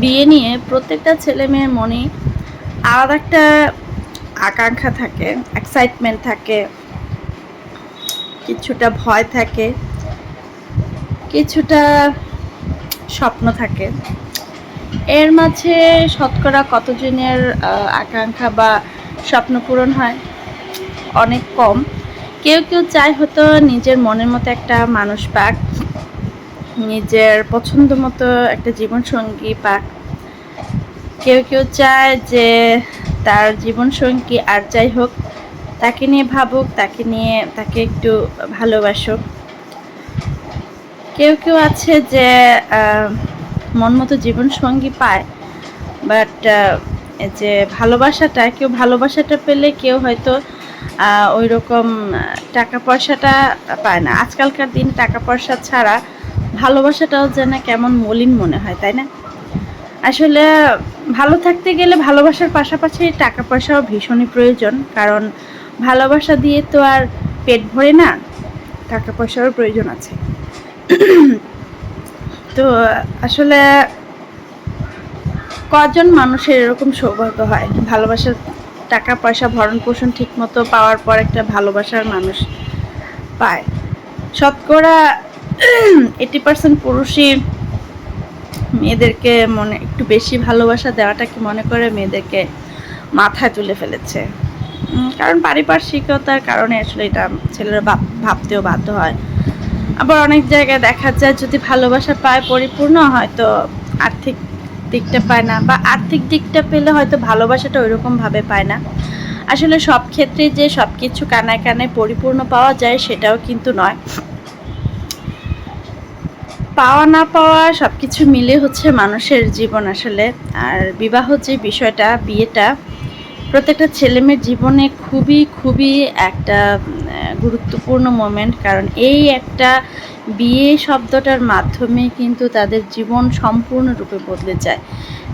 বিয়ে নিয়ে প্রত্যেকটা ছেলে মেয়ের মনে আলাদা একটা আকাঙ্ক্ষা থাকে এক্সাইটমেন্ট থাকে, কিছুটা ভয় থাকে, কিছুটা স্বপ্ন থাকে। এর মাঝে শতকরা কতজনের আকাঙ্ক্ষা বা স্বপ্ন পূরণ হয়? অনেক কম। কেউ কেউ চায় হয়তো নিজের মনের মতো একটা মানুষ পাক। নিজের পছন্দ মতো একটা জীবনসঙ্গী পাক কেউ কেউ চায় যে তার জীবনসঙ্গী আর যাই হোক, তাকে নিয়ে ভাবুক, তাকে নিয়ে তাকে একটু ভালোবাসুক। কেউ কেউ আছে যে মন মতো জীবনসঙ্গী পায় বাট যে ভালোবাসাটা, কেউ ভালোবাসাটা পেলে কেউ হয়তো ওই রকম টাকা পয়সাটা পায় না। আজকালকার দিনে টাকা পয়সা ছাড়া ভালোবাসাটাও যেন কেমন মলিন মনে হয়, তাই না? আসলে ভালো থাকতে গেলে ভালোবাসার পাশাপাশি টাকা পয়সাও ভীষণই প্রয়োজন, কারণ ভালোবাসা দিয়ে তো আর পেট ভরে না টাকা পয়সারও প্রয়োজন আছে। তো আসলে কজন মানুষের এরকম সৌভাগ্য হয়? ভালোবাসার টাকা পয়সা ভরণ পোষণ ঠিক মতো পাওয়ার পর একটা ভালোবাসার মানুষ পায়। শতকরা এইটি পার্সেন্ট পুরুষই মেয়েদেরকে মনে, একটু বেশি ভালোবাসা দেওয়াটাকে মনে করে? মেয়েদেরকে মাথায় তুলে ফেলেছে। কারণ পারিপার্শ্বিকতার কারণে আসলে এটা ছেলেরা ভাব- ভাবতেও বাধ্য হয়। আবার অনেক জায়গায় দেখা যায় যদি ভালোবাসা পায়, পরিপূর্ণ হয়তো আর্থিক দিকটা পায় না বা আর্থিক দিকটা পেলে হয়তো ভালোবাসাটা ওইরকম ভাবে পায় না। আসলে সব ক্ষেত্রে যে সব কিছু কানায় কানায় পরিপূর্ণ পাওয়া যায়, সেটাও কিন্তু নয়। পাওয়া না পাওয়া সব কিছু মিলে হচ্ছে মানুষের জীবন আসলে। আর বিবাহ যে বিষয়টা, বিয়েটা, প্রত্যেকটা ছেলেমেয়ের জীবনে খুবই খুবই একটা গুরুত্বপূর্ণ মোমেন্ট কারণ এই একটা বিয়ে শব্দটার মাধ্যমে কিন্তু তাদের জীবন সম্পূর্ণরূপে বদলে যায়।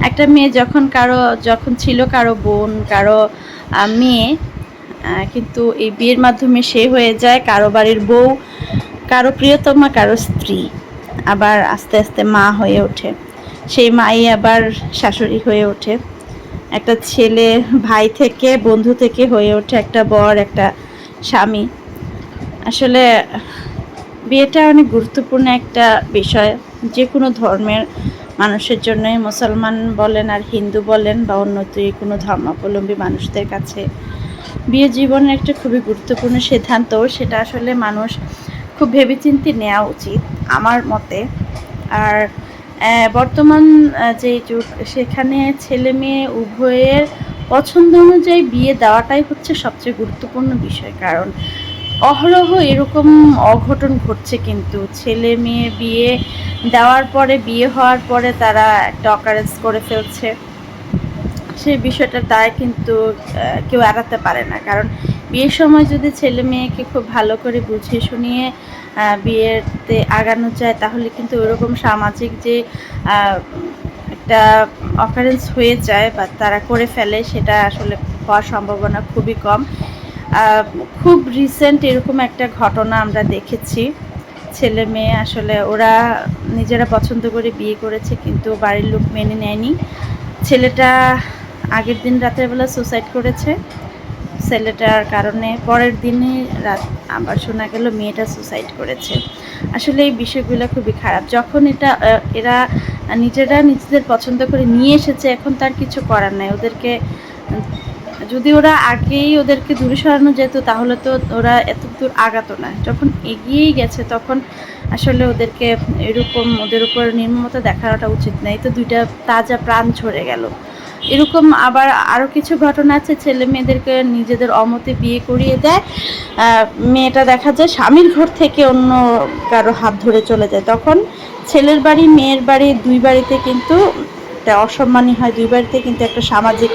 একটা মেয়ে যখন কারও, যখন ছিল কারও বোন, কারও মেয়ে কিন্তু এই বিয়ের মাধ্যমে সে হয়ে যায় কারও বাড়ির বউ, কারও প্রিয়তমা, কারও স্ত্রী। আবার আস্তে আস্তে মা হয়ে ওঠে। সেই মাই আবার শাশুড়ি হয়ে ওঠে। একটা ছেলে ভাই থেকে, বন্ধু থেকে হয়ে ওঠে একটা বর, একটা স্বামী। আসলে বিয়েটা অনেক গুরুত্বপূর্ণ একটা বিষয়। যে কোনো ধর্মের মানুষের জন্যই মুসলমান বলেন আর হিন্দু বলেন বা অন্য যে কোনো ধর্মাবলম্বী মানুষদের কাছে বিয়ে জীবনের একটা খুবই গুরুত্বপূর্ণ সিদ্ধান্ত। সেটা আসলে মানুষ খুব ভেবেচিন্তে নেওয়া উচিত আমার মতে। আর বর্তমান যে যুগ, সেখানে ছেলে মেয়ে উভয়ের পছন্দ অনুযায়ী বিয়ে দেওয়াটাই হচ্ছে সবচেয়ে গুরুত্বপূর্ণ বিষয়। কারণ, অহরহ এরকম অঘটন ঘটছে কিন্তু। ছেলে মেয়ে বিয়ে দেওয়ার পরে, বিয়ে হওয়ার পরে তারা একটা অকারেন্স করে ফেলছে। সেই বিষয়টা দায় কিন্তু কেউ এড়াতে পারে না। কারণ বিয়ের সময় যদি ছেলে মেয়েকে খুব ভালো করে বুঝিয়ে শুনিয়ে বিয়েতে আগানো যায়, তাহলে কিন্তু ওরকম সামাজিক যে একটা অকারেন্স হয়ে যায় বা তারা করে ফেলে, সেটা আসলে হওয়ার সম্ভাবনা খুবই কম। খুব রিসেন্ট এরকম একটা ঘটনা আমরা দেখেছি। ছেলে মেয়ে আসলে ওরা নিজেরা পছন্দ করে বিয়ে করেছে, কিন্তু বাড়ির লোক মেনে নেয়নি। ছেলেটা আগের দিন রাতের বেলা সুসাইড করেছে। ছেলেটার কারণে পরের দিনই রাত আবার শোনা গেল মেয়েটা সুসাইড করেছে। আসলে এই বিষয়গুলো খুবই খারাপ। যখন এটা এরা নিজেরা নিজেদের পছন্দ করে নিয়ে এসেছে, এখন তার কিছু করার নাই। ওদেরকে, যদি ওরা আগেই ওদেরকে দূরে সরানো যেত, তাহলে তো ওরা এত দূর আগাতো না। যখন এগিয়েই গেছে, তখন আসলে ওদেরকে এরকম, ওদের উপর নির্মমতা দেখানোটা উচিত না এই তো দুইটা তাজা প্রাণ ঝরে গেল। এরকম আবার আরও কিছু ঘটনা আছে, ছেলে মেয়েদেরকে নিজেদের অমতে বিয়ে করিয়ে দেয়। মেয়েটা দেখা যায় স্বামীর ঘর থেকে অন্য কারও হাত ধরে চলে যায়। তখন ছেলের বাড়ি, মেয়ের বাড়ি, দুই বাড়িতে কিন্তু একটা অসম্মানী হয়। দুই বাড়িতে কিন্তু একটা সামাজিক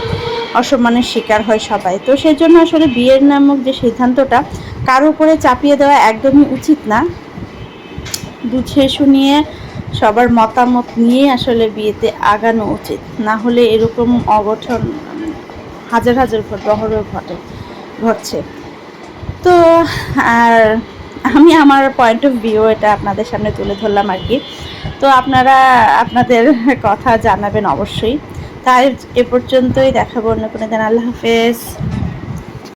অসম্মানের শিকার হয় সবাই। তো সেই জন্য আসলে বিয়ের নামক যে সিদ্ধান্তটা কারও উপরে চাপিয়ে দেওয়া একদমই উচিত না। বুঝিয়ে শুনিয়ে সবার মতামত নিয়ে আসলে বিয়েতে আগানো উচিত। না হলে এরকম উম, হাজার হাজার অহরহ ঘটে ঘটছে। তো আর আমি আমার পয়েন্ট অফ ভিউ এটা আপনাদের সামনে তুলে ধরলাম আর কি। তো আপনারা আপনাদের কথা জানাবেন অবশ্যই। তাই এ পর্যন্তই দেখাবো অন্য কোনো দিন। আল্লাহ হাফেজ।